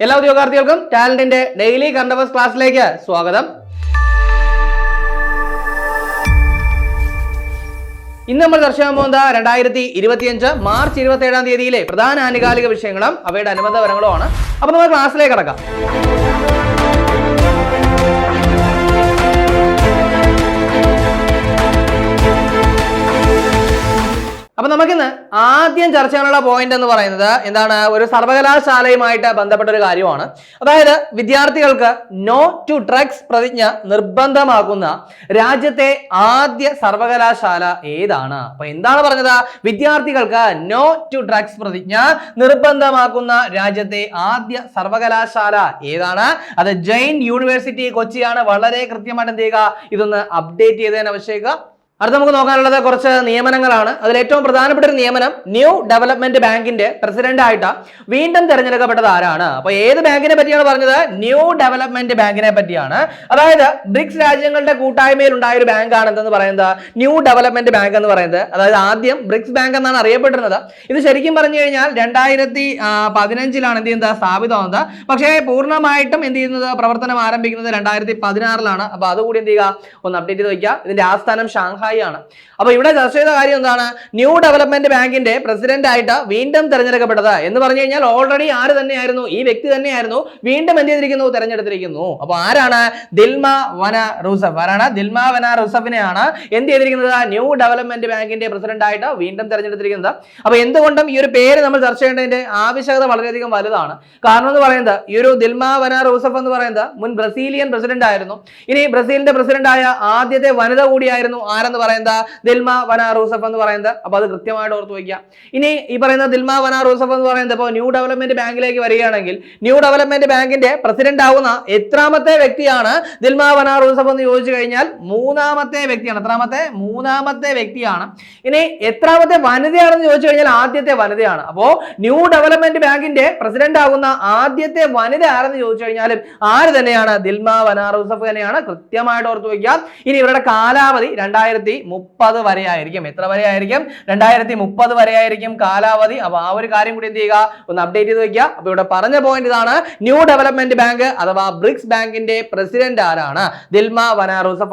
എല്ലാ ഉദ്യോഗാർത്ഥികൾക്കും ടാലന്റിന്റെ ഡെയിലി കണ്ടവേഴ്സ് ക്ലാസ്സിലേക്ക് സ്വാഗതം. ഇന്ന് നമ്മൾ ദർശനം പോകുന്ന രണ്ടായിരത്തി ഇരുപത്തിയഞ്ച് മാർച്ച് ഇരുപത്തി ഏഴാം തീയതിയിലെ പ്രധാന ആനുകാലിക വിഷയങ്ങളും അവയുടെ അനുബന്ധ ആണ് അപ്പൊ നമ്മൾ ക്ലാസ്സിലേക്ക് കടക്കാം. അപ്പൊ നമുക്കിന്ന് ആദ്യം ചർച്ച ചെയ്യാനുള്ള പോയിന്റ് എന്ന് പറയുന്നത് എന്താണ്? ഒരു സർവകലാശാലയുമായിട്ട് ബന്ധപ്പെട്ട ഒരു കാര്യമാണ്. അതായത് വിദ്യാർത്ഥികൾക്ക് നോ ടു ഡ്രഗ്സ് പ്രതിജ്ഞ നിർബന്ധമാക്കുന്ന രാജ്യത്തെ ആദ്യ സർവകലാശാല ഏതാണ്? അപ്പൊ എന്താണ് പറഞ്ഞത്? വിദ്യാർത്ഥികൾക്ക് നോ ടു ഡ്രഗ്സ് പ്രതിജ്ഞ നിർബന്ധമാക്കുന്ന രാജ്യത്തെ ആദ്യ സർവകലാശാല ഏതാണ്? അത് ജെയിൻ യൂണിവേഴ്സിറ്റി കൊച്ചിയാണ്. വളരെ കൃത്യമായിട്ട് എന്ത് ചെയ്യുക? ഇതൊന്ന് അപ്ഡേറ്റ് ചെയ്തതിന് ആവശ്യക അടുത്ത നമുക്ക് നോക്കാനുള്ളത് കുറച്ച് നിയമനങ്ങളാണ്. അതിൽ ഏറ്റവും പ്രധാനപ്പെട്ട ഒരു നിയമനം ന്യൂ ഡെവലപ്മെന്റ് ബാങ്കിന്റെ പ്രസിഡന്റ് ആയിട്ട് വീണ്ടും തെരഞ്ഞെടുക്കപ്പെട്ടത് ആരാണ്? അപ്പൊ ഏത് ബാങ്കിനെ പറ്റിയാണ് പറഞ്ഞത്? ന്യൂ ഡെവലപ്മെന്റ് ബാങ്കിനെ പറ്റിയാണ്. അതായത് ബ്രിക്സ് രാജ്യങ്ങളുടെ കൂട്ടായ്മയിൽ ഉണ്ടായ ഒരു ബാങ്കാണ് എന്തെന്ന് പറയുന്നത്? ന്യൂ ഡെവലപ്മെന്റ് ബാങ്ക് എന്ന് പറയുന്നത്. അതായത് ആദ്യം ബ്രിക്സ് ബാങ്ക് എന്നാണ് അറിയപ്പെട്ടിരുന്നത്. ഇത് ശരിക്കും പറഞ്ഞു കഴിഞ്ഞാൽ രണ്ടായിരത്തി പതിനഞ്ചിലാണ് എന്ത് ചെയ്യുന്നത്? സ്ഥാപിതമാകുന്നത് പക്ഷേ പൂർണമായിട്ടും എന്ത് ചെയ്യുന്നത്? പ്രവർത്തനം ആരംഭിക്കുന്നത് രണ്ടായിരത്തി പതിനാറിലാണ്. അപ്പൊ അതുകൂടി എന്ത് ചെയ്യുക? ഒന്ന് അപ്ഡേറ്റ് ചെയ്ത് വയ്ക്കുക. ഇതിന്റെ ആസ്ഥാനം ഷാങ്ഹായ് ആണ് അപ്പൊ ഇവിടെ ചർച്ച ചെയ്ത കാര്യം എന്താണ്? ന്യൂ ഡെവലപ്മെന്റ് ബാങ്കിന്റെ പ്രസിഡന്റ് ആയിട്ട് വീണ്ടും തെരഞ്ഞെടുക്കപ്പെട്ടത്. എന്ന് പറഞ്ഞു കഴിഞ്ഞാൽ ഓൾറെഡി ആര് തന്നെയായിരുന്നു? ഈ വ്യക്തി തന്നെയായിരുന്നു. വീണ്ടും എന്ത് ചെയ്തിരിക്കുന്നു? തെരഞ്ഞെടുത്തിരിക്കുന്നു. അപ്പൊ ആരാണ്? ദിൽമ വന റൂസഫ് ആരാണ്? ദിൽമ വന റൂസഫിനെയാണ് എന്ത് ചെയ്തിരിക്കുന്നത്? ന്യൂ ഡെവലപ്മെന്റ് ബാങ്കിന്റെ പ്രസിഡന്റ് ആയിട്ട് വീണ്ടും തെരഞ്ഞെടുത്തിരിക്കുന്നത്. അപ്പൊ എന്തുകൊണ്ടും ഈ ഒരു പേര് നമ്മൾ ചർച്ച ചെയ്യേണ്ടതിന്റെ ആവശ്യകത വളരെയധികം വലുതാണ്. കാരണം എന്ന് പറയുന്നത് ഈ ഒരു ദിൽമ വന റൂസഫ് എന്ന് പറയുന്നത് മുൻ ബ്രസീലിയൻ പ്രസിഡന്റ് ആയിരുന്നു. ഇനി ബ്രസീലിന്റെ പ്രസിഡന്റ് ആയ ആദ്യത്തെ വനിത കൂടിയായിരുന്നു ആരെന്ന് പറയുന്നത് ദിൽമ വന റൂസഫ് എന്ന് പറയുന്നത്. അപ്പോൾ അത് കൃത്യമായിട്ട് ഓർത്ത് വയ്ക്കുക. ഇനി ഈ പറയുന്ന ദിൽമ വന റൂസഫ് എന്ന് പറയുന്നത് ഇപ്പോൾ ന്യൂ ഡെവലപ്മെന്റ് ബാങ്കിലേക്ക് വരികയാണെങ്കിൽ ന്യൂ ഡെവലപ്മെന്റ് ബാങ്കിന്റെ പ്രസിഡന്റ് ആവുന്ന എത്രാമത്തെ വ്യക്തിയാണ് ദിൽമ വന റൂസഫ് എന്ന് ചോദിച്ചു കഴിഞ്ഞാൽ മൂന്നാമത്തെ വ്യക്തിയാണ്. എത്രാമത്തെ? മൂന്നാമത്തെ വ്യക്തിയാണ്. ഇനി എത്രാമത്തെ വനിതയാണെന്ന് ചോദിച്ചു കഴിഞ്ഞാൽ ആദ്യത്തെ വനിതയാണ്. അപ്പോൾ ന്യൂ ഡെവലപ്മെന്റ് ബാങ്കിന്റെ പ്രസിഡന്റ് ആകുന്ന ആദ്യത്തെ വനിത ആരെന്ന് ചോദിച്ചു കഴിഞ്ഞാലും ആര് തന്നെയാണ്? ദിൽമ വന റൂസഫ് തന്നെയാണ് കൃത്യമായിട്ട് ഓർത്തു വയ്ക്കുക. ഇനി ഇവരുടെ കാലാവധി രണ്ടായിരത്തി മുപ്പത് വരെ ആയിരിക്കും എത്ര വരെ ആയിരിക്കും രണ്ടായിരത്തി മുപ്പത് വരെ ആയിരിക്കും കാലാവധി. അപ്പൊ ആ ഒരു കാര്യം കൂടി എന്ത് ചെയ്യുക? ഒന്ന് അപ്ഡേറ്റ് ചെയ്ത് വെക്കുക. അപ്പൊ ഇവിടെ പറഞ്ഞ പോയിന്റ് ഇതാണ്. ന്യൂ ഡെവലപ്മെന്റ് ബാങ്ക് അഥവാ ബ്രിക്സ് ബാങ്കിന്റെ പ്രസിഡന്റ് ആരാണ്? ദിൽമ വന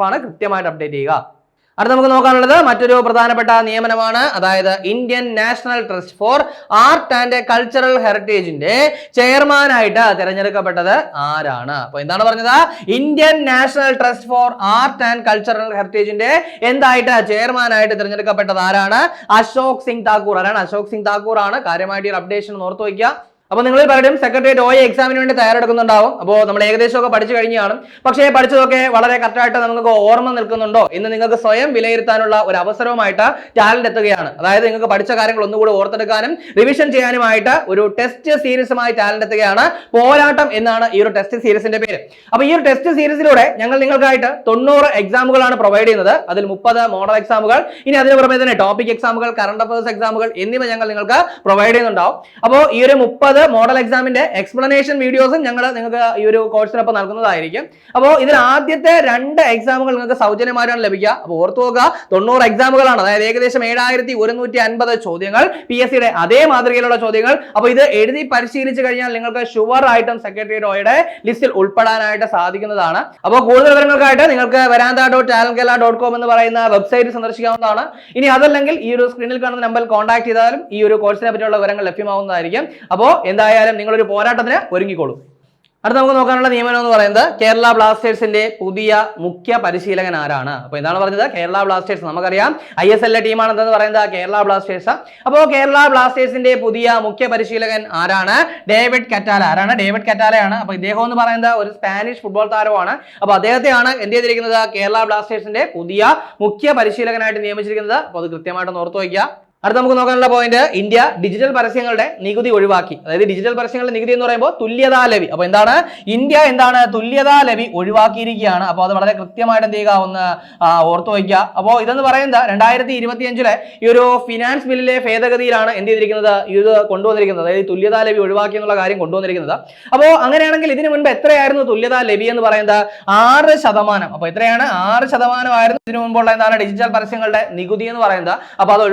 ആണ് കൃത്യമായിട്ട് അപ്ഡേറ്റ് ചെയ്യുക. അടുത്ത നമുക്ക് നോക്കാനുള്ളത് മറ്റൊരു പ്രധാനപ്പെട്ട നിയമനമാണ്. അതായത് Indian national trust for art and cultural ഹെറിറ്റേജിന്റെ ചെയർമാനായിട്ട് തിരഞ്ഞെടുക്കപ്പെട്ടത് ആരാണ്? അപ്പൊ എന്താണ് പറഞ്ഞത്? Indian national trust for art and cultural ഹെറിറ്റേജിന്റെ എന്തായിട്ട് ചെയർമാനായിട്ട് തിരഞ്ഞെടുക്കപ്പെട്ടത് ആരാണ്? അശോക് സിംഗ് താക്കൂർ. ആരാണ്? അശോക് സിംഗ് താക്കൂർ ആണ്. കാര്യമായിട്ട് ഈ അപ്ഡേഷൻ ഓർത്ത് വയ്ക്കുക. അപ്പൊ നിങ്ങൾ പലരും സെക്രട്ടേറിയറ്റ് ഒ എക്സാമിന് വേണ്ടി തയ്യാറെടുക്കുന്നുണ്ടാവും. അപ്പോൾ നമ്മൾ ഏകദേശമൊക്കെ പഠിച്ചു കഴിഞ്ഞാണ്. പക്ഷേ പഠിച്ചതൊക്കെ വളരെ കറക്റ്റായിട്ട് നമുക്ക് ഓർമ്മ നിൽക്കുന്നുണ്ടോ? എന്ന് നിങ്ങൾക്ക് സ്വയം വിലയിരുത്താനുള്ള ഒരു അവസരവുമായിട്ട് ടാലന്റ് എത്തുകയാണ്. അതായത് നിങ്ങൾക്ക് പഠിച്ച കാര്യങ്ങൾ ഒന്നുകൂടി ഓർത്തെടുക്കാനും റിവിഷൻ ചെയ്യാനുമായിട്ട് ഒരു ടെസ്റ്റ് സീരീസുമായി ടാലന്റ് എത്തുകയാണ് പോരാട്ടം എന്നാണ് ഈ ഒരു ടെസ്റ്റ് സീരീസിന്റെ പേര്. അപ്പൊ ഈ ഒരു ടെസ്റ്റ് സീരീസിലൂടെ ഞങ്ങൾ നിങ്ങൾക്കായിട്ട് തൊണ്ണൂറ് എക്സാമുകളാണ് പ്രൊവൈഡ് ചെയ്യുന്നത്. അതിൽ മുപ്പത് മോഡൽ എക്സാമുകൾ ഇനി അതിന് പുറമെ തന്നെ ടോപ്പിക് എക്സാമുകൾ കറണ്ട് അഫയേഴ്സ് എക്സാമുകൾ എന്നിവ ഞങ്ങൾ നിങ്ങൾക്ക് പ്രൊവൈഡ് ചെയ്യുന്നുണ്ടാവും. അപ്പോൾ ഈ ഒരു മുപ്പത് മോഡൽ എക്സാമിന്റെ എക്സ്പ്ലനേഷൻ വീഡിയോസും ഞങ്ങൾ നിങ്ങൾക്ക് ഈ ഒരു കോഴ്സിനൊപ്പം നൽകുന്നതായിരിക്കും. അപ്പോൾ ഇതിൽ ആദ്യത്തെ രണ്ട് എക്സാമുകൾ നിങ്ങൾക്ക് സൗജന്യമായിട്ടാണ് ലഭിക്കുക. അപ്പോൾ ഓർത്തു നോക്കുക തൊണ്ണൂറ് എക്സാമുകളാണ് അതായത് ഏകദേശം ഏഴായിരത്തി ഒരുന്നൂറ്റി അൻപത് ചോദ്യങ്ങൾ പി എസ് സിയുടെ അതേ മാതൃകയിലുള്ള ചോദ്യങ്ങൾ. അപ്പോൾ ഇത് എഴുതി പരിശീലിച്ച് കഴിഞ്ഞാൽ നിങ്ങൾക്ക് ഷുവർ ആയിട്ടും സെക്രട്ടറി ഓയുടെ ലിസ്റ്റിൽ ഉൾപ്പെടാനായിട്ട് സാധിക്കുന്നതാണ്. അപ്പോൾ കൂടുതൽ വിവരങ്ങൾക്കായിട്ട് നിങ്ങൾക്ക് വരാന്ത ഡോട്ട് ടാലൻകേല ഡോട്ട് കോം എന്ന് പറയുന്ന വെബ്സൈറ്റ് സന്ദർശിക്കാവുന്നതാണ്. ഇനി അതല്ലെങ്കിൽ ഈ ഒരു സ്ക്രീനിൽ കാണുന്ന നമ്പറിൽ കോൺടാക്ട് ചെയ്താലും ഈ ഒരു കോഴ്സിനെ പറ്റിയുള്ള വിവരങ്ങൾ ലഭ്യമാവുന്നതായിരിക്കും. അപ്പോൾ എന്തായാലും നിങ്ങളൊരു പോരാട്ടത്തിന് ഒരുങ്ങിക്കോളൂ. അടുത്ത നമുക്ക് നോക്കാനുള്ള നിയമനം എന്ന് പറയുന്നത് കേരള ബ്ലാസ്റ്റേഴ്സിന്റെ പുതിയ മുഖ്യ പരിശീലകൻ ആരാണ്? അപ്പൊ എന്താണ് പറഞ്ഞത് കേരള ബ്ലാസ്റ്റേഴ്സ്. നമുക്കറിയാം ഐ എസ് എല്ലിലെ ടീമാണെന്ന് പറയുന്നത്? കേരള ബ്ലാസ്റ്റേഴ്സ് അപ്പോൾ കേരള ബ്ലാസ്റ്റേഴ്സിന്റെ പുതിയ മുഖ്യ പരിശീലകൻ ആരാണ്? David Catala. ആരാണ്? ഡേവിഡ് കറ്റാലയാണ്. അപ്പൊ ഇദ്ദേഹം എന്ന് പറയുന്നത് ഒരു സ്പാനിഷ് ഫുട്ബോൾ താരമാണ് അപ്പൊ അദ്ദേഹത്തെയാണ് എന്ത് ചെയ്തിരിക്കുന്നത്? കേരള ബ്ലാസ്റ്റേഴ്സിന്റെ പുതിയ മുഖ്യ പരിശീലകനായിട്ട് നിയമിച്ചിരിക്കുന്നത്. അപ്പോൾ അത് കൃത്യമായിട്ട് ഓർത്തു വയ്ക്കുക. അടുത്ത നമുക്ക് നോക്കാനുള്ള പോയിന്റ് ഇന്ത്യ ഡിജിറ്റൽ പരസ്യങ്ങളുടെ നികുതി ഒഴിവാക്കി. അതായത് ഡിജിറ്റൽ പരസ്യങ്ങളുടെ നികുതി എന്ന് പറയുമ്പോൾ തുല്യതാ ലവി. അപ്പൊ എന്താണ്? ഇന്ത്യ എന്താണ് തുല്യതാ ലവി ഒഴിവാക്കിയിരിക്കുകയാണ്. അപ്പോൾ അത് വളരെ കൃത്യമായിട്ട് എന്ത് ചെയ്യുക? ഒന്ന് ഓർത്തു വയ്ക്കുക. അപ്പോൾ ഇതെന്ന് പറയുന്നത് രണ്ടായിരത്തി ഇരുപത്തിയഞ്ചിലെ ഈ ഒരു ഫിനാൻസ് ബില്ലിലെ ഭേദഗതിയിലാണ് എന്ത് ചെയ്തിരിക്കുന്നത്? ഇത് കൊണ്ടുവന്നിരിക്കുന്നത്. അതായത് തുല്യതാ ലവി ഒഴിവാക്കി എന്നുള്ള കാര്യം കൊണ്ടുവന്നിരിക്കുന്നത്. അപ്പോൾ അങ്ങനെയാണെങ്കിൽ ഇതിനു മുൻപ് എത്രയായിരുന്നു തുല്യതാ ലവി എന്ന് പറയുന്നത്? ആറ് ശതമാനം. അപ്പോൾ എത്രയാണ്? ആറ് ശതമാനമായിരുന്നു. ഇതിനു മുമ്പുള്ള എന്താണ്? ഡിജിറ്റൽ പരസ്യങ്ങളുടെ നികുതി എന്ന് പറയുന്നത്. അപ്പോൾ അത്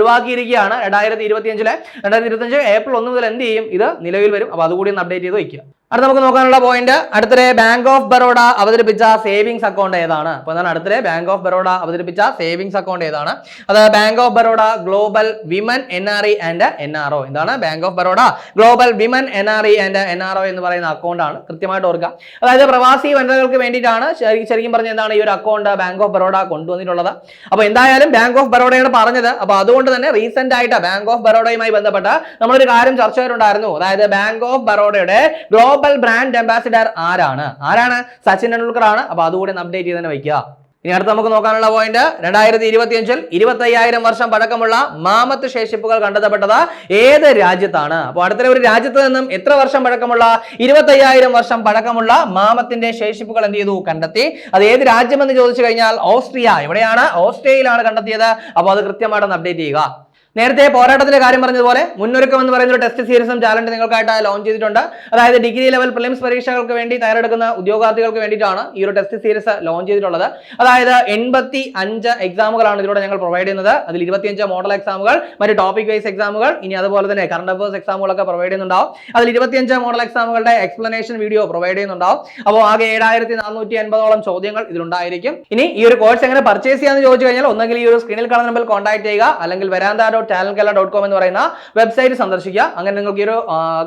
ഒഴിവാക്കിയിരിക്കുകയാണ് രണ്ടായിരത്തി ഇരുപത്തിയഞ്ചിലെ രണ്ടായിരത്തി ഇരുപത്തിയഞ്ച് ഏപ്രിൽ ഒന്ന് മുതൽ എന്ത് ചെയ്യും? ഇത് നിലവിൽ വരും. അപ്പോൾ അതുകൂടി ഒന്ന് അപ്ഡേറ്റ് ചെയ്ത് വയ്ക്കുക. അടുത്ത നമുക്ക് നോക്കാനുള്ള പോയിന്റ് അടുത്തിടെ ബാങ്ക് ഓഫ് ബറോഡ അവതരിപ്പിച്ച സേവിങ്സ് അക്കൗണ്ട് ഏതാണ്? അപ്പൊ എന്താണ് അടുത്തിടെ? ബാങ്ക് ഓഫ് ബറോഡ അവതരിപ്പിച്ച സേവിങ്സ് അക്കൗണ്ട് ഏതാണ്? അത് bank of Baroda global women N R E and N R O എന്താണ്? Bank of Baroda global women N R E and N R O എന്ന് പറയുന്ന അക്കൗണ്ട് ആണ്. കൃത്യമായിട്ട് ഓർക്കുക. അതായത് പ്രവാസി വനിതകൾക്ക് വേണ്ടിയിട്ടാണ് ശരി- ശരിക്കും പറഞ്ഞ എന്താണ് ഈ ഒരു അക്കൗണ്ട് ബാങ്ക് ഓഫ് ബറോഡ കൊണ്ടുവന്നിട്ടുള്ളത്. അപ്പൊ എന്തായാലും ബാങ്ക് ഓഫ് ബറോഡയാണ് പറഞ്ഞത്. അപ്പൊ അതുകൊണ്ട് തന്നെ റീസെന്റ് ആയിട്ട് ബാങ്ക് ഓഫ് ബറോഡയുമായി ബന്ധപ്പെട്ട് നമ്മളൊരു കാര്യം ചർച്ച ചെയ്തിട്ടുണ്ടായിരുന്നു. അതായത് ബാങ്ക് ഓഫ് ബറോഡയുടെ ഗ്ലോബൽ ബ്രാൻഡ് അംബാസിഡർ ആരാണ്? ആരാണ്? സച്ചിൻ ടെണ്ടുൽക്കർ ആണ് അപ്പൊ അതുകൂടി അപ്ഡേറ്റ് ചെയ്ത് തന്നെ വയ്ക്കുക. ഇനി അടുത്ത് നമുക്ക് നോക്കാനുള്ള പോയിന്റ് രണ്ടായിരത്തി ഇരുപത്തി അയ്യായിരം വർഷം പഴക്കമുള്ള മാമത്ത് ശേഷിപ്പുകൾ കണ്ടെത്തപ്പെട്ടത് ഏത് രാജ്യത്താണ്? അപ്പോൾ അടുത്ത ഒരു രാജ്യത്ത് നിന്നും എത്ര വർഷം പഴക്കമുള്ള ഇരുപത്തി അയ്യായിരം വർഷം പഴക്കമുള്ള മാമത്തിന്റെ ശേഷിപ്പുകൾ എന്ത് ചെയ്തു? കണ്ടെത്തി. അത് ഏത് രാജ്യമെന്ന് ചോദിച്ചു കഴിഞ്ഞാൽ ഓസ്ട്രിയ. എവിടെയാണ് ഓസ്ട്രിയയിലാണ് കണ്ടെത്തിയത്. അപ്പോൾ അത് കൃത്യമായിട്ടൊന്ന് അപ്ഡേറ്റ് ചെയ്യുക. നേരത്തെ പോരാട്ടത്തിന്റെ കാര്യം പറഞ്ഞതുപോലെ മുന്നൊരുക്കം എന്ന് പറയുന്ന ഒരു ടെസ്റ്റ് സീരീസും ചാലഞ്ച് നിങ്ങൾക്കായിട്ട് ലോഞ്ച് ചെയ്തിട്ടുണ്ട്. അതായത് ഡിഗ്രി ലെവൽ പ്രിലിംസ് പരീക്ഷകൾക്ക് വേണ്ടി തയ്യാറെടുക്കുന്ന ഉദ്യോഗാർത്ഥികൾക്ക് വേണ്ടിയിട്ടാണ് ഈ ഒരു ടെസ്റ്റ് സീരീസ് ലോഞ്ച് ചെയ്തിട്ടുള്ളത്. അതായത് എൺപത്തി അഞ്ച് എക്സാമുകളാണ് ഇതിലൂടെ ഞങ്ങൾ പ്രൊവൈഡ് ചെയ്യുന്നത്. അതിൽ ഇരുപത്തിയഞ്ച് മോഡൽ എക്സാമുകൾ മറ്റ് ടോപ്പിക് വൈസ് എക്സാമുകൾ ഇനി അതുപോലെ തന്നെ കറണ്ട് അഫേഴ്സ് എക്സാമുകളൊക്കെ പ്രൊവൈഡ് ചെയ്യുന്നുണ്ടാവും. അതിൽ ഇരുപത്തിയഞ്ച് മോഡൽ എക്സാമുകളുടെ എക്സ്പ്ലനേഷൻ വീഡിയോ പ്രൊവൈഡ് ചെയ്യുന്നുണ്ടാവും. അപ്പോൾ ആകെ ഏഴായിരത്തി നാനൂറ്റി അൻപതോളം ചോദ്യങ്ങൾ ഇതിലുണ്ടായിരിക്കും. ഇനി ഈ ഒരു കോഴ്സ് എങ്ങനെ പർച്ചേസ് ചെയ്യാന്ന് ചോദിച്ചു കഴിഞ്ഞാൽ ഒന്നെങ്കിൽ ഈ ഒരു സ്ക്രീനിൽ കാണുന്ന നമ്പറിൽ കോൺടാക്ട് ചെയ്യുക അല്ലെങ്കിൽ വരാന്ത dot talent Kerala dot com എന്ന് പറയുന്ന വെബ്സൈറ്റ് സന്ദർശിക്കുക. അങ്ങനെ നിങ്ങൾക്ക് ഈ ഒരു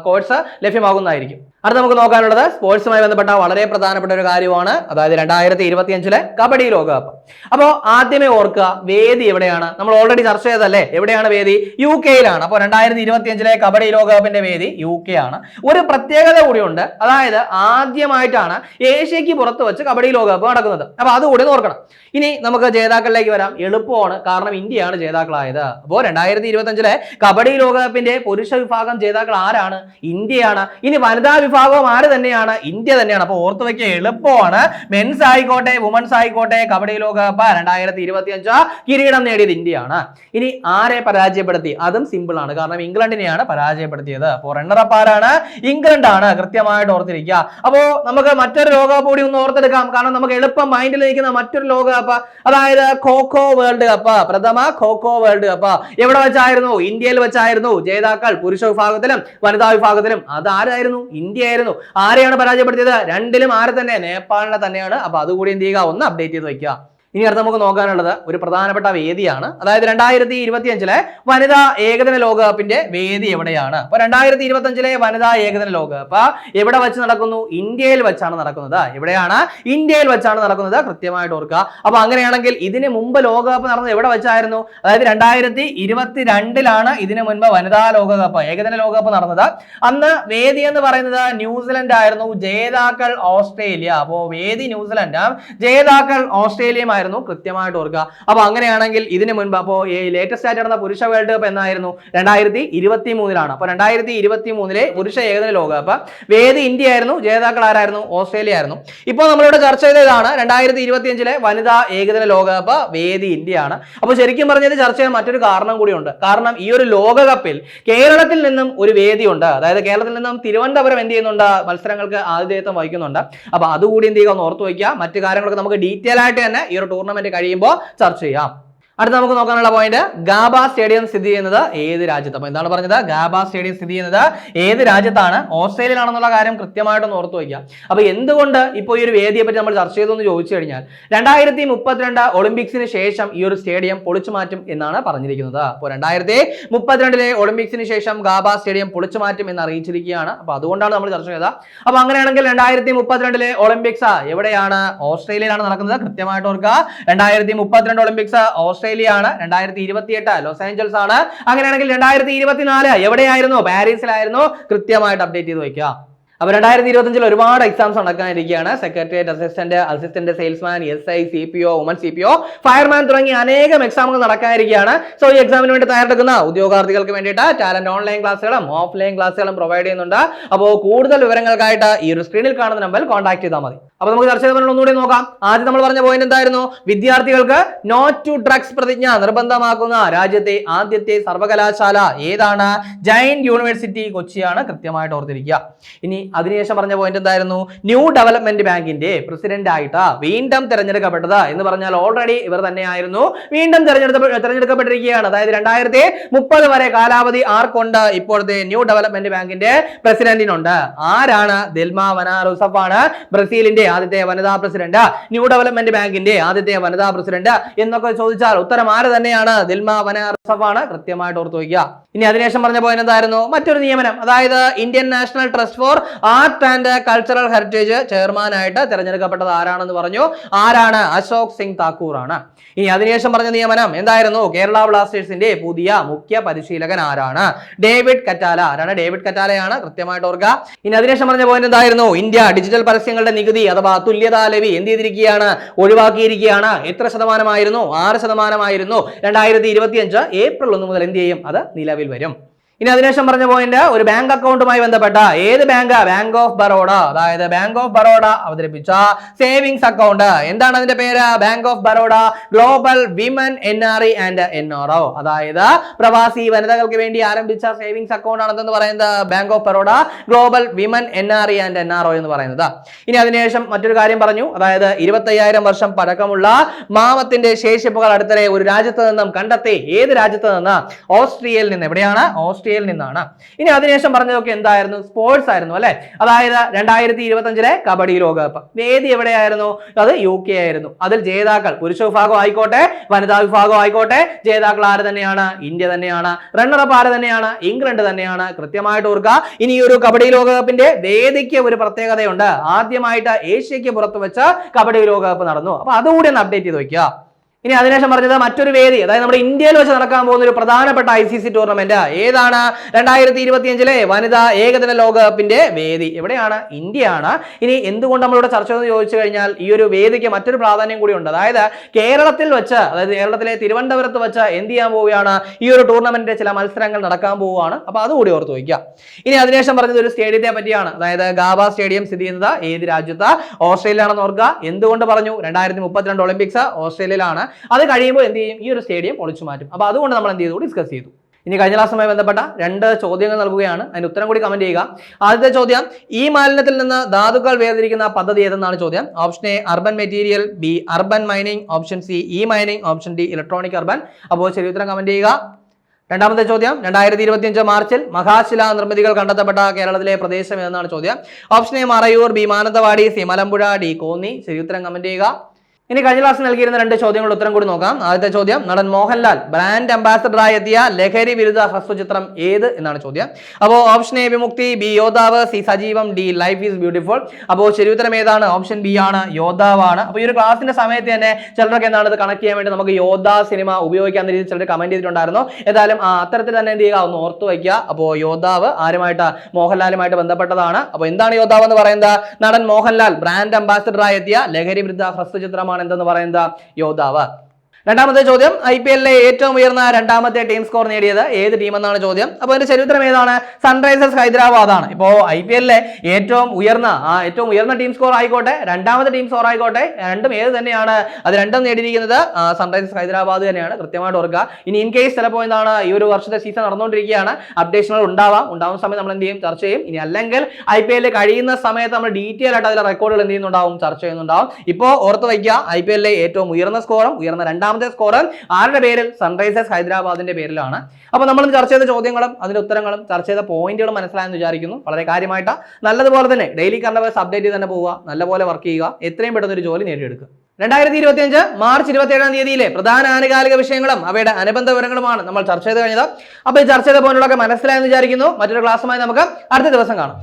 കോഴ്സ് ലഭ്യമാകുന്നതായിരിക്കും. അടുത്ത നമുക്ക് നോക്കാനുള്ളത് സ്പോർട്സുമായി ബന്ധപ്പെട്ട വളരെ പ്രധാനപ്പെട്ട ഒരു കാര്യമാണ്. അതായത് രണ്ടായിരത്തി ഇരുപത്തി അഞ്ചിലെ കബഡി ലോകകപ്പ്. അപ്പോൾ ആദ്യമേ ഓർക്കുക വേദി എവിടെയാണ്? നമ്മൾ ഓൾറെഡി ചർച്ച ചെയ്തല്ലേ എവിടെയാണ് വേദി? യു കെയിലാണ് അപ്പോൾ രണ്ടായിരത്തി ഇരുപത്തി അഞ്ചിലെ കബഡി ലോകകപ്പിന്റെ വേദി യു കെ ആണ് ഒരു പ്രത്യേകത കൂടിയുണ്ട്. അതായത് ആദ്യമായിട്ടാണ് ഏഷ്യക്ക് പുറത്ത് വെച്ച് കബഡി ലോകകപ്പ് നടക്കുന്നത്. അപ്പോൾ അതുകൂടി ഓർക്കണം. ഇനി നമുക്ക് ജേതാക്കളിലേക്ക് വരാം. എളുപ്പമാണ്. കാരണം ഇന്ത്യയാണ് ജേതാക്കളായത്. അപ്പോൾ രണ്ടായിരത്തി ഇരുപത്തി അഞ്ചിലെ കബഡി ലോകകപ്പിന്റെ പുരുഷ വിഭാഗം ജേതാക്കൾ ആരാണ്? ഇന്ത്യയാണ്. ഇനി വനിതാ വിഭാഗവും ആര് തന്നെയാണ്? ഇന്ത്യ തന്നെയാണ്. അപ്പോൾ ഓർത്തു വെക്കുക എളുപ്പമാണ്. മെൻസ് ആയിക്കോട്ടെ വുമൻസ് ആയിക്കോട്ടെ കബഡി ലോകകപ്പ് രണ്ടായിരത്തി ഇരുപത്തി അഞ്ച് കിരീടം നേടിയത് ഇന്ത്യയാണ്. ഇനി ആരെ പരാജയപ്പെടുത്തി? അതും സിമ്പിൾ ആണ്. കാരണം ഇംഗ്ലണ്ടിനെയാണ് പരാജയപ്പെടുത്തിയത്. അപ്പോൾ റണ്ണറപ്പ് ആരാണ്? ഇംഗ്ലണ്ട് ആണ് കൃത്യമായിട്ട് ഓർത്തിരിക്കുക. അപ്പോ നമുക്ക് മറ്റൊരു ലോകകപ്പ് കൂടി ഒന്ന് ഓർത്തെടുക്കാം. കാരണം നമുക്ക് എളുപ്പം മൈൻഡിൽ നിൽക്കുന്ന മറ്റൊരു ലോകകപ്പ് അതായത് ഖോഖോ വേൾഡ് കപ്പ്. പ്രഥമ ഖോഖോ വേൾഡ് കപ്പ്. എവിടെ വെച്ചായിരുന്നു? ഇന്ത്യയിൽ വെച്ചായിരുന്നു. ജേതാക്കൾ പുരുഷ വിഭാഗത്തിലും വനിതാ വിഭാഗത്തിലും. അതാരായിരുന്നു? ഇന്ത്യ ആയിരുന്നു ആരെയാണ് പരാജയപ്പെടുത്തിയത്? രണ്ടിലും ആരെ തന്നെ. നേപ്പാളിനെ തന്നെയാണ്. അപ്പൊ അതുകൂടി എന്ത് ചെയ്യുക? ഒന്ന് അപ്ഡേറ്റ് ചെയ്ത് വെക്കുക. ഇനി അടുത്ത് നമുക്ക് നോക്കാനുള്ളത് ഒരു പ്രധാനപ്പെട്ട വേദിയാണ്. അതായത് രണ്ടായിരത്തി ഇരുപത്തി അഞ്ചിലെ വനിതാ ഏകദിന ലോകകപ്പിന്റെ വേദി എവിടെയാണ്? അപ്പൊ രണ്ടായിരത്തി ഇരുപത്തി അഞ്ചിലെ വനിതാ ഏകദിന ലോകകപ്പ് എവിടെ വെച്ച് നടക്കുന്നു? ഇന്ത്യയിൽ വെച്ചാണ് നടക്കുന്നത്. എവിടെയാണ്? ഇന്ത്യയിൽ വെച്ചാണ് നടക്കുന്നത്. കൃത്യമായിട്ട് ഓർക്കുക. അപ്പൊ അങ്ങനെയാണെങ്കിൽ ഇതിന് മുമ്പ് ലോകകപ്പ് നടന്നത് എവിടെ വെച്ചായിരുന്നു? അതായത് രണ്ടായിരത്തി ഇരുപത്തി രണ്ടിലാണ് ഇതിന് മുൻപ് വനിതാ ലോകകപ്പ് ഏകദിന ലോകകപ്പ് നടന്നത്. അന്ന് വേദി എന്ന് പറയുന്നത് ന്യൂസിലൻഡ് ആയിരുന്നു ജേതാക്കൾ ഓസ്ട്രേലിയ. അപ്പോ വേദി ന്യൂസിലൻഡ് ജേതാക്കൾ ഓസ്ട്രേലിയയും ആയിരുന്നു കൃത്യമായിട്ട് ഓർക്കുക. അപ്പൊ അങ്ങനെയാണെങ്കിൽ ഇതിന് മുൻപ് അപ്പോ ഈ ലേറ്റസ്റ്റ് ആയിട്ട് നടന്ന പുരുഷ വേൾഡ് കപ്പ് എന്നായിരുന്നു? രണ്ടായിരത്തി ഇരുപത്തി മൂന്നിലാണ് അപ്പൊ രണ്ടായിരത്തി ഇരുപത്തി മൂന്നിലെ പുരുഷ ഏകദിന ലോകകപ്പ് വേദി ഇന്ത്യ ആയിരുന്നു ജേതാക്കൾ ആരായിരുന്നു? ഓസ്ട്രേലിയ ആയിരുന്നു ഇപ്പോൾ നമ്മളിവിടെ ചർച്ച ചെയ്തതാണ് രണ്ടായിരത്തി ഇരുപത്തി അഞ്ചിലെ വനിതാ ഏകദിന ലോകകപ്പ് വേദി ഇന്ത്യയാണ്. അപ്പോൾ ശരിക്കും പറഞ്ഞത് ചർച്ച ചെയ്യാൻ മറ്റൊരു കാരണം കൂടിയുണ്ട്. കാരണം ഈ ഒരു ലോകകപ്പിൽ കേരളത്തിൽ നിന്നും ഒരു വേദിയുണ്ട് അതായത് കേരളത്തിൽ നിന്നും തിരുവനന്തപുരം എന്ത് ചെയ്യുന്നുണ്ട്? മത്സരങ്ങൾക്ക് ആതിഥേയത്വം വഹിക്കുന്നുണ്ട്. അപ്പൊ അതുകൂടി എന്ത് ചെയ്യുക? ഒന്ന് ഓർത്ത് വയ്ക്കുക. മറ്റു കാര്യങ്ങളൊക്കെ നമുക്ക് ഡീറ്റെയിൽ ആയിട്ട് തന്നെ ഈ ഒരു ടൂർണമെന്റ് കഴിയുമ്പോൾ ചർച്ച ചെയ്യാം. അടുത്ത നമുക്ക് നോക്കാനുള്ള പോയിന്റ് ഗാബ സ്റ്റേഡിയം സ്ഥിതി ചെയ്യുന്നത് ഏത് രാജ്യത്ത്? അപ്പൊ എന്താണ് പറഞ്ഞത്? ഗാബ സ്റ്റേഡിയം സ്ഥിതി ചെയ്യുന്നത് ഏത് രാജ്യത്താണ്? ഓസ്ട്രേലിയ ആണെന്നുള്ള കാര്യം കൃത്യമായിട്ടൊന്ന് ഓർത്തു വയ്ക്കുക. അപ്പൊ എന്തുകൊണ്ട് ഇപ്പോൾ ഈ ഒരു വേദിയെ പറ്റി നമ്മൾ ചർച്ച ചെയ്തെന്ന് ചോദിച്ചു കഴിഞ്ഞാൽ രണ്ടായിരത്തി മുപ്പത്തിരണ്ട് ഒളിമ്പിക്സിന് ശേഷം ഈ ഒരു സ്റ്റേഡിയം പൊളിച്ചു മാറ്റും എന്നാണ് പറഞ്ഞിരിക്കുന്നത്. അപ്പോൾ രണ്ടായിരത്തി മുപ്പത്തിരണ്ടിലെ ഒളിമ്പിക്സിന് ശേഷം ഗാബ സ്റ്റേഡിയം പൊളിച്ചു മാറ്റും എന്ന് അറിയിച്ചിരിക്കുകയാണ്. അപ്പൊ അതുകൊണ്ടാണ് നമ്മൾ ചർച്ച ചെയ്തത്. അപ്പൊ അങ്ങനെയാണെങ്കിൽ രണ്ടായിരത്തി മുപ്പത്തിരണ്ടിലെ ഒളിമ്പിക്സ് എവിടെയാണ്? ഓസ്ട്രേലിയയിലാണ് നടക്കുന്നത്. കൃത്യമായിട്ട് ഓർക്കുക. രണ്ടായിരത്തി മുപ്പത്തിരണ്ട് ഒളിമ്പിക്സ് ഓസ്ട്രേലിയ ആണ് രണ്ടായിരത്തി ഇരുപത്തിയെട്ട് ലോസ് ഏഞ്ചൽസ് ആണ്. അങ്ങനെയാണെങ്കിൽ രണ്ടായിരത്തി ഇരുപത്തിനാല് എവിടെയായിരുന്നു? പാരീസിലായിരുന്നു. കൃത്യമായിട്ട് അപ്ഡേറ്റ് ചെയ്ത് വെക്കുക അപ്പൊ രണ്ടായിരത്തി ഇരുപത്തഞ്ചിൽ ഒരുപാട് exams നടക്കാനിരിക്കുകയാണ്. Secretariat assistant assistant salesman S I C P O woman C P O fireman തുടങ്ങി അനേകം എക്സാമുകൾ നടക്കാനിരിക്കുകയാണ്. സോ ഈ എക്സാമിന് വേണ്ടി തയ്യാറെടുക്കുന്ന ഉദ്യോഗാർത്ഥികൾക്ക് വേണ്ടിയിട്ട് ടാലന്റ് ഓൺലൈൻ ക്ലാസ്സുകളും ഓഫ്ലൈൻ ക്ലാസ്സുകളും പ്രൊവൈഡ് ചെയ്യുന്നുണ്ട്. അപ്പോൾ കൂടുതൽ വിവരങ്ങൾക്കായിട്ട് ഈ ഒരു സ്ക്രീനിൽ കാണുന്ന നമ്പർ കോൺടാക്ട് ചെയ്താൽ മതി. അപ്പൊ നമുക്ക് ചർച്ച ചെയ്ത ഒന്നുകൂടി നോക്കാം. ആദ്യം നമ്മൾ പറഞ്ഞ പോയിന്റ് എന്തായിരുന്നു? വിദ്യാർത്ഥികൾക്ക് നോട്ട് ടു ഡ്രഗ്സ് പ്രതിജ്ഞ നിർബന്ധമാക്കുന്ന രാജ്യത്തെ ആദ്യത്തെ സർവകലാശാല ഏതാണ്? ജയിൻ യൂണിവേഴ്സിറ്റി കൊച്ചിയാണ് കൃത്യമായിട്ട് ഓർത്തിരിക്കുക. ഇനി അതിനുശേഷം പറഞ്ഞ പോയിന്റ് എന്തായിരുന്നു? ന്യൂ ഡെവലപ്മെന്റ് ബാങ്കിന്റെ പ്രസിഡന്റ് ആയിട്ട് വീണ്ടും തെരഞ്ഞെടുക്കപ്പെട്ടത് എന്ന് പറഞ്ഞാൽ ഓൾറെഡി ഇവർ തന്നെയായിരുന്നു. വീണ്ടും തെരഞ്ഞെടുത്ത തെരഞ്ഞെടുക്കപ്പെട്ടിരിക്കുകയാണ്. അതായത് രണ്ടായിരത്തി മുപ്പത് വരെ കാലാവധി ആർക്കുണ്ട്? ഇപ്പോഴത്തെ ന്യൂ ഡെവലപ്മെന്റ് ബാങ്കിന്റെ പ്രസിഡന്റിനുണ്ട് ആരാണ്? ദിൽമ വന റുസഫ് ആണ് ബ്രസീലിന്റെ ആദ്യത്തെ വനിതാ പ്രസിഡന്റ് ന്യൂ ഡെവലപ്മെന്റ് ബാങ്കിന്റെ ആദ്യത്തെ വനിതാ പ്രസിഡന്റ് എന്നൊക്കെ ചോദിച്ചാൽ ഉത്തരം ആര് തന്നെയാണ്? ദിൽമാ വന റുസഫ് കൃത്യമായിട്ട് ഓർത്തു വയ്ക്കുക. ഇനി അതിനുശേഷം പറഞ്ഞ പോയിന്റ് എന്തായിരുന്നു? മറ്റൊരു നിയമനം. അതായത് Indian national trust for art and cultural heritage ചെയർമാനായിട്ട് തിരഞ്ഞെടുക്കപ്പെട്ടത് ആരാണെന്ന് പറഞ്ഞു? ആരാണ്? അശോക് സിംഗ് താക്കൂർ ആണ് ഇനി അതിനുശേഷം പറഞ്ഞ നിയമനം എന്തായിരുന്നു? കേരള ബ്ലാസ്റ്റേഴ്സിന്റെ പുതിയ മുഖ്യ പരിശീലകൻ ആരാണ്? David Catala. ആരാണ് ഡേവിഡ് കറ്റാലയാണ്? കൃത്യമായിട്ട് ഓർക്കുക. ഇനി അതിനുശേഷം പറഞ്ഞ പോയിന്റ് എന്തായിരുന്നു? ഇന്ത്യ ഡിജിറ്റൽ പരസ്യങ്ങളുടെ നികുതി അഥവാ തുല്യതാ ലെവി എന്ത് ചെയ്തിരിക്കുകയാണ്? ഒഴിവാക്കിയിരിക്കുകയാണ്. എത്ര ശതമാനമായിരുന്നു? ആറ് ശതമാനമായിരുന്നു. രണ്ടായിരത്തി ഇരുപത്തിയഞ്ച് ഏപ്രിൽ ഒന്ന് മുതൽ എന്ത് ചെയ്യും? അത് നിലവിൽ വരും. ഇനി അതിനുശേഷം പറഞ്ഞ പോയിന്റ് ഒരു ബാങ്ക് അക്കൗണ്ടുമായി ബന്ധപ്പെട്ട ഏത് ബാങ്ക് ബാങ്ക് ഓഫ് ബറോഡ അതായത് ബാങ്ക് ഓഫ് ബറോഡ അവതരിപ്പിച്ച സേവിങ്സ് അക്കൗണ്ട് എന്താണ് അതിന്റെ പേര്? Bank of Baroda global women N R E and N R O അതായത് പ്രവാസി വനിതകൾക്ക് വേണ്ടി ആരംഭിച്ച സേവിങ്സ് അക്കൗണ്ട് ആണെന്ന് പറയുന്നത് bank of Baroda global women N R E and N R O എന്ന് പറയുന്നത്. ഇനി അതിനുശേഷം മറ്റൊരു കാര്യം പറഞ്ഞു. അതായത് ഇരുപത്തയ്യായിരം വർഷം പഴക്കമുള്ള മാമത്തിന്റെ ശേഷിപ്പുകൾ അടുത്തിടെ ഒരു രാജ്യത്ത് നിന്നും കണ്ടെത്തി. ഏത് രാജ്യത്ത് നിന്ന്? ഓസ്ട്രിയയിൽ നിന്ന്. എവിടെയാണ്? ഓസ്ട്രിയയിൽ നിന്നാണ്. ഇനി അതിനുശേഷം പറഞ്ഞതൊക്കെ എന്തായിരുന്നു? സ്പോർട്സ് ആയിരുന്നു അല്ലെ? അതായത് രണ്ടായിരത്തി ഇരുപത്തി അഞ്ചിലെ കബഡി ലോകകപ്പ്. വേദി എവിടെയായിരുന്നു? അത് യു കെ ആയിരുന്നു. അതിൽ ജേതാക്കൾ പുരുഷ വിഭാഗം ആയിക്കോട്ടെ വനിതാ വിഭാഗം ആയിക്കോട്ടെ ജേതാക്കൾ ആര് തന്നെയാണ്? ഇന്ത്യ തന്നെയാണ്. റണ്ണറപ്പ് ആര് തന്നെയാണ്? ഇംഗ്ലണ്ട് തന്നെയാണ്. കൃത്യമായിട്ട് ഓർക്കുക. ഇനി ഒരു കബഡി ലോകകപ്പിന്റെ വേദിക്ക് ഒരു പ്രത്യേകതയുണ്ട്. ആദ്യമായിട്ട് ഏഷ്യക്ക് പുറത്തു വെച്ച കബഡി ലോകകപ്പ് നടന്നു. അപ്പൊ അതുകൂടി ഒന്ന് അപ്ഡേറ്റ് ചെയ്ത് വെക്കുക. ഇനി അതിനുശേഷം പറഞ്ഞത് മറ്റൊരു വേദി അതായത് നമ്മുടെ ഇന്ത്യയിൽ വെച്ച് നടക്കാൻ പോകുന്ന ഒരു പ്രധാനപ്പെട്ട ഐ സി സി ടൂർണമെന്റ് ഏതാണ്? രണ്ടായിരത്തി ഇരുപത്തിയഞ്ചിലെ വനിതാ ഏകദിന ലോകകപ്പിന്റെ വേദി. എവിടെയാണ്? ഇന്ത്യയാണ്. ഇനി എന്തുകൊണ്ട് നമ്മളിവിടെ ചർച്ച എന്ന് ചോദിച്ചു കഴിഞ്ഞാൽ ഈ ഒരു വേദിക്ക് മറ്റൊരു പ്രാധാന്യം കൂടി ഉണ്ട്. അതായത് കേരളത്തിൽ വെച്ച് അതായത് കേരളത്തിലെ തിരുവനന്തപുരത്ത് വെച്ച് എന്ത് ചെയ്യാൻ പോവുകയാണ്? ഈ ഒരു ടൂർണമെന്റിന്റെ ചില മത്സരങ്ങൾ നടക്കാൻ പോവുകയാണ്. അപ്പോൾ അതുകൂടി ഓർത്ത് വയ്ക്കുക. ഇനി അതിനുശേഷം പറഞ്ഞത് ഒരു സ്റ്റേഡിയത്തെ പറ്റിയാണ്. അതായത് ഗാബ സ്റ്റേഡിയം സ്ഥിതി ചെയ്യുന്നത് ഏത് രാജ്യത്ത്? ആണെന്ന് ഓർക്കുക. എന്തുകൊണ്ട് പറഞ്ഞു? രണ്ടായിരത്തി മുപ്പത്തിരണ്ട് ഒളിമ്പിക്സ് ഓസ്ട്രേലിയയിലാണ്. അത് കഴിയുമ്പോൾ എന്ത് ചെയ്യും? ഈ ഒരു സ്റ്റേഡിയം പൊളിച്ചു മാറ്റും. അപ്പോൾ അതുകൊണ്ട് നമ്മൾ എന്ത് ചെയ്തു? ഡിസ്കസ് ചെയ്തു. ഇനി കഴിഞ്ഞ ക്ലാസ്സുമായി ബന്ധപ്പെട്ട രണ്ട് ചോദ്യങ്ങൾ നൽകുകയാണ്. അതിന് ഉത്തരം കൂടി കമന്റ് ചെയ്യുക. ആദ്യത്തെ ചോദ്യം ഈ മാലിന്യത്തിൽ നിന്ന് ധാതുക്കൾ വേർതിരിക്കുന്ന പദ്ധതി ഏതെന്നാണ് ചോദ്യം? Option A urban material B urban mining option C E mining option D electronic urban അപ്പോൾ ശരി ഉത്തരം കമന്റ് ചെയ്യുക. രണ്ടാമത്തെ ചോദ്യം രണ്ടായിരത്തി ഇരുപത്തിയഞ്ച് മാർച്ചിൽ മഹാശില നിർമ്മിതികൾ കണ്ടെത്തപ്പെട്ട കേരളത്തിലെ പ്രദേശം ഏതെന്നാണ് ചോദ്യം? Option A Marayoor B Mananthavady C Malampuzha D Konni. ശരി ഉത്തരം കമന്റ് ചെയ്യുക. ഇനി കഴിഞ്ഞ ക്ലാസ് നൽകിയിരുന്ന രണ്ട് ചോദ്യങ്ങളുടെ ഉത്തരം കൂടി നോക്കാം. ആദ്യത്തെ ചോദ്യം നടൻ മോഹൻലാൽ ബ്രാൻഡ് അംബാസഡറായി എത്തിയ ലഹരി വിരുദ്ധ ഹ്രസ്വചിത്രം ഏത് എന്നാണ് ചോദ്യം. അപ്പോൾ option A Vimukthi B Yoddhavu C Sajeevam D life is beautiful അപ്പോൾ ശരിയുത്തരം ഏതാണ്? ഓപ്ഷൻ ബി ആണ് യോദ്ധാവാണ്. അപ്പോൾ ഈ ഒരു ക്ലാസിന്റെ സമയത്ത് തന്നെ ചിലരൊക്കെ എന്താണ് ഇത് കണക്ട് ചെയ്യാൻ വേണ്ടി നമുക്ക് യോദ്ധ സിനിമ ഉപയോഗിക്കാൻ രീതിയിൽ ചിലർ കമന്റ് ചെയ്തിട്ടുണ്ടായിരുന്നു. ഏതായാലും അത്തരത്തിൽ തന്നെ എന്ത് ചെയ്യുക? ഒന്ന് ഓർത്തു വയ്ക്കുക. അപ്പോൾ യോദ്ധാവ് ആരുമായിട്ട്? മോഹൻലാലുമായിട്ട് ബന്ധപ്പെട്ടതാണ്. അപ്പോൾ എന്താണ് യോദ്ധാവ് എന്ന് പറയുന്നത്? നടൻ മോഹൻലാൽ ബ്രാൻഡ് അംബാസഡറായി എത്തിയ ലഹരി വിരുദ്ധ ഹ്രസ്വചിത്രമാണ് എന്തെന്ന് പറയുന്നത്? യോദ്ധാവ്. രണ്ടാമത്തെ ചോദ്യം ഐ പി എല്ലിലെ ഏറ്റവും ഉയർന്ന രണ്ടാമത്തെ ടീം സ്കോർ നേടിയത് ഏത് ടീം എന്നാണ് ചോദ്യം? അപ്പോൾ അതിന്റെ ചരിത്രം ഏതാണ്? സൺറൈസേഴ്സ് ഹൈദരാബാദ് ആണ്. ഇപ്പോൾ ഐ പി എല്ലിലെ ഏറ്റവും ഉയർന്ന ആ ഏറ്റവും ഉയർന്ന ടീം സ്കോർ ആയിക്കോട്ടെ രണ്ടാമത്തെ ടീം സ്കോർ ആയിക്കോട്ടെ രണ്ടും ഏത് തന്നെയാണ്? അത് രണ്ടും നേടിയിരിക്കുന്നത് സൺറൈസേഴ്സ് ഹൈദരാബാദ് തന്നെയാണ്. കൃത്യമായിട്ട് ഓർക്കുക. ഇനി ഇൻ കേസ് ചിലപ്പോൾ എന്താണ് ഈ ഒരു വർഷത്തെ സീസൺ നടന്നുകൊണ്ടിരിക്കുകയാണ് അപ്ഡേഷനുകൾ ഉണ്ടാവാം. ഉണ്ടാവുന്ന സമയത്ത് നമ്മൾ എന്ത് ചെയ്യും? ചർച്ച ചെയ്യും. ഇനി അല്ലെങ്കിൽ ഐ പി എല്ലിൽ കഴിയുന്ന സമയത്ത് നമ്മൾ ഡീറ്റെയിൽ ആയിട്ട് അതിലെ റെക്കോർഡുകൾ എന്ത് ചെയ്യുന്നുണ്ടാവും? ചർച്ച ചെയ്യുന്നുണ്ടാവും. ഇപ്പോൾ ഓർത്ത് വയ്ക്കുക ഐ പി എല്ലിലെ ഏറ്റവും ഉയർന്ന സ്കോറും ഉയർന്ന രണ്ടാമത്തെ സ്കോറും ആരുടെ പേരിൽ? സൺറൈസേഴ്സ് ഹൈദരാബാദിന്റെ പേരിലാണ്. അപ്പോൾ നമ്മൾ ചർച്ച ചെയ്ത ചോദ്യങ്ങളും അതിന്റെ ഉത്തരങ്ങളും ചർച്ച ചെയ്ത പോയിന്റുകളും മനസ്സിലായെന്ന് വിചാരിക്കുന്നു. വളരെ കാര്യമായിട്ട് നല്ലതുപോലെ തന്നെ ഡെയിലി കറണ്ട് അപ്ഡേറ്റ് ചെയ്ത് തന്നെ പോവുക നല്ലപോലെ വർക്ക് ചെയ്യുക എത്രയും പെട്ടെന്ന് ഒരു ജോലി നേടിയെടുക്കുക. രണ്ടായിരത്തി ഇരുപത്തിയഞ്ച് മാർച്ച് ഇരുപത്തി ഏഴാം തീയതിയിലെ പ്രധാന ആനുകാലിക വിഷയങ്ങളും അവയുടെ അനുബന്ധ വിവരങ്ങളുമാണ് നമ്മൾ ചർച്ച ചെയ്ത് കഴിഞ്ഞത്. അപ്പോൾ ഈ ചർച്ച ചെയ്ത പോയിന്റുകളൊക്കെ മനസ്സിലായെന്ന് വിചാരിക്കുന്നു. മറ്റൊരു ക്ലാസ്സുമായി നമുക്ക് അടുത്ത ദിവസം കാണാം.